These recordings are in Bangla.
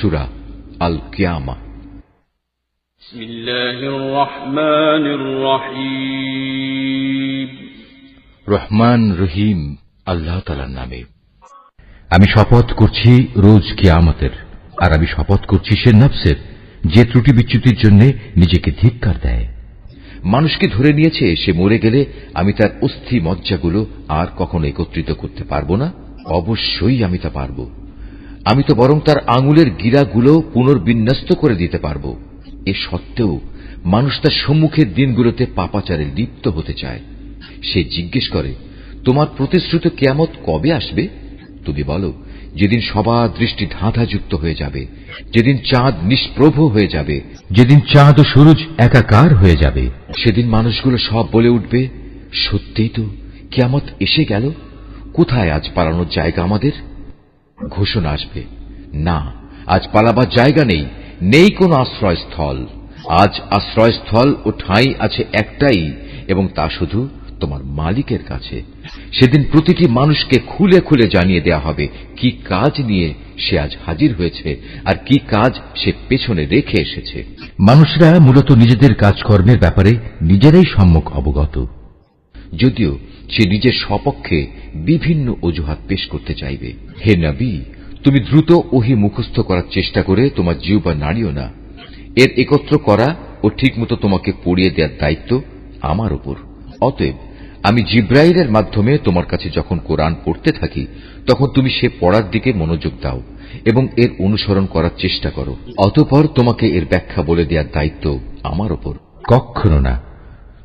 সুরা আল কিয়ামা রহমান রহিম। আল্লাহ তালার নামে। আমি শপথ করছি রোজ কিয়ামতের আর আমি শপথ করছি সে নফসের যে ত্রুটি বিচ্যুতির জন্য নিজেকে ধিক্কার দেয়। মানুষকে ধরে নিয়েছে সে মরে গেলে আমি তার অস্থি মজ্জাগুলো আর কখনো একত্রিত করতে পারব না। অবশ্যই আমি তা পারব। আমি তো বরং তার আঙুলের গিরাগুলো পুনর্বিন্যস্ত করে দিতে পারব। এ সত্ত্বেও মানুষ তার সম্মুখের দিনগুলোতে পাপাচারে লিপ্ত হতে চায়। সে জিজ্ঞেস করে, তোমার প্রতিশ্রুত কেয়ামত কবে আসবে? তুমি বলো, যেদিন সবার দৃষ্টি ধাঁধাযুক্ত হয়ে যাবে, যেদিন চাঁদ নিষ্প্রভ হয়ে যাবে, যেদিন চাঁদ ও সূরজ একাকার হয়ে যাবে। সেদিন মানুষগুলো সব বলে উঠবে, সত্যিই তো কেয়ামত এসে গেল। কোথায় আজ পালানোর জায়গা আমাদের? ঘোষণা আসবে। না আজ পালাবার জায়গা নেই নেই কোনো আশ্রয়স্থল। আজ আশ্রয়স্থল ও ঠাঁই আছে একটাই এবং তা শুধু তোমার মালিকের কাছে। সেদিন প্রতিটি মানুষকে খুলে খুলে জানিয়ে দেয়া হবে কি কাজ নিয়ে সে আজ হাজির হয়েছে আর কি কাজ সে পেছনে রেখে এসেছে। মানুষরা মূলত নিজেদের কাজকর্মের ব্যাপারে নিজেরাই সম্মুখ অবগত। যদিও সে নিজের সপক্ষে বিভিন্ন অজুহাত পেশ করতে চাইবে। হে নবী, তুমি দ্রুত ওহি মুখস্থ করার চেষ্টা করে তোমার জিহ্বা নাড়িও না। এর একত্র করা ও ঠিকমতো তোমাকে পড়িয়ে দেওয়ার দায়িত্ব আমার ওপর অতএব, আমি জিব্রাইলের মাধ্যমে তোমার কাছে যখন কোরআন পড়তে থাকি, তখন তুমি সে পড়ার দিকে মনোযোগ দাও এবং এর অনুসরণ করার চেষ্টা করো। অতপর তোমাকে এর ব্যাখ্যা বলে দেওয়ার দায়িত্ব আমার ওপর কখনো না।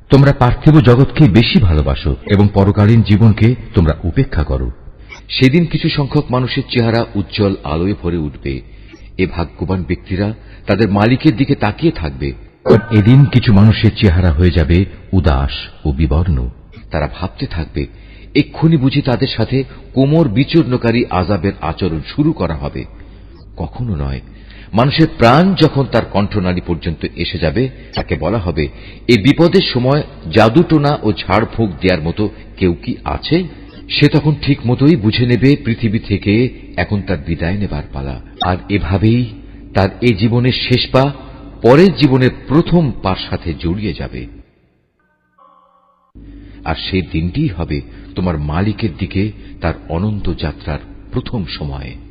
তোমরা পার্থিব জগৎকে বেশি ভালোবাসো এবং পরকালীন জীবনকে তোমরা উপেক্ষা করো। সেদিন কিছু সংখ্যক মানুষের চেহারা উজ্জ্বল আলোয় ভরে উঠবে। এ ভাগ্যবান ব্যক্তিরা তাদের মালিকের দিকে তাকিয়ে থাকবে। এদিন কিছু মানুষের চেহারা হয়ে যাবে উদাস ও বিবর্ণ। তারা ভাবতে থাকবে, এক্ষুনি বুঝি তাদের সাথে কোমর বিচূর্ণকারী আজাবের আচরণ শুরু করা হবে। কখনো নয় মানুষের প্রাণ যখন তার কণ্ঠনালী পর্যন্ত এসে যাবে, তাকে বলা হবে এই বিপদের সময় জাদুটোনা ও ঝাড়ফুঁক দেওয়ার মতো কেউ কি আছে? সে তখন ঠিক মতোই বুঝে নেবে পৃথিবী থেকে এখন তার বিদায় নেবার পালা। আর এভাবেই তার এ জীবনের শেষ পা পরের জীবনের প্রথম পার সাথে জড়িয়ে যাবে। আর সেই দিনটিই হবে তোমার মালিকের দিকে তার অনন্ত যাত্রার প্রথম সময়ে।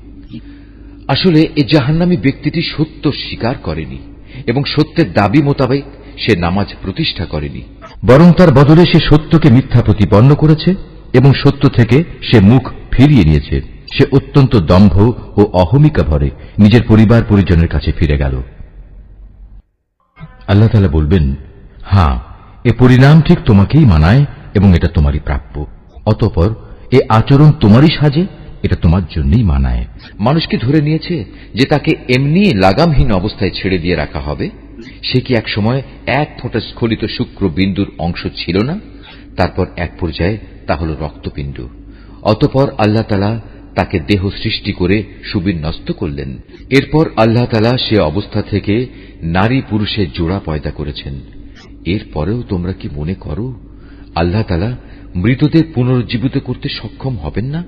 আসলে এ জাহান্নামী ব্যক্তিটি সত্য স্বীকার করেনি এবং সত্যের দাবি মোতাবেক সে নামাজ প্রতিষ্ঠা করেনি। বরং তার বদলে সে সত্যকে মিথ্যা প্রতিপন্ন করেছে এবং সত্য থেকে সে মুখ ফিরিয়ে নিয়েছে। সে অত্যন্ত দম্ভ ও অহমিকা ভরে নিজের পরিবার পরিজনের কাছে ফিরে গেল। আল্লাহ বলবেন হ্যাঁ এ পরিণাম ঠিক তোমাকেই মানায় এবং এটা তোমারই প্রাপ্য। অতপর এ আচরণ তোমারই সাজে এটা তোমার জন্যই মানায়। মানুষকে ধরে নিয়েছে যে তাকে এমনি লাগামহীন অবস্থায় ছেড়ে দিয়ে রাখা হবে। সে কি এক সময় এক ফোঁটা স্খলিত শুক্র বিন্দুর অংশ ছিল না? তারপর এক পর্যায়ে তা হল রক্তপিণ্ড। অতপর আল্লাহ তালা তাকে দেহ সৃষ্টি করে সুবিন্যস্ত করলেন। এরপর আল্লাহ তালা সে অবস্থা থেকে নারী পুরুষের জোড়া পয়দা করেছেন। এরপরেও তোমরা কি মনে করো, আল্লাহ তালা মৃতদের পুনরুজ্জীবিত করতে সক্ষম হবেন না?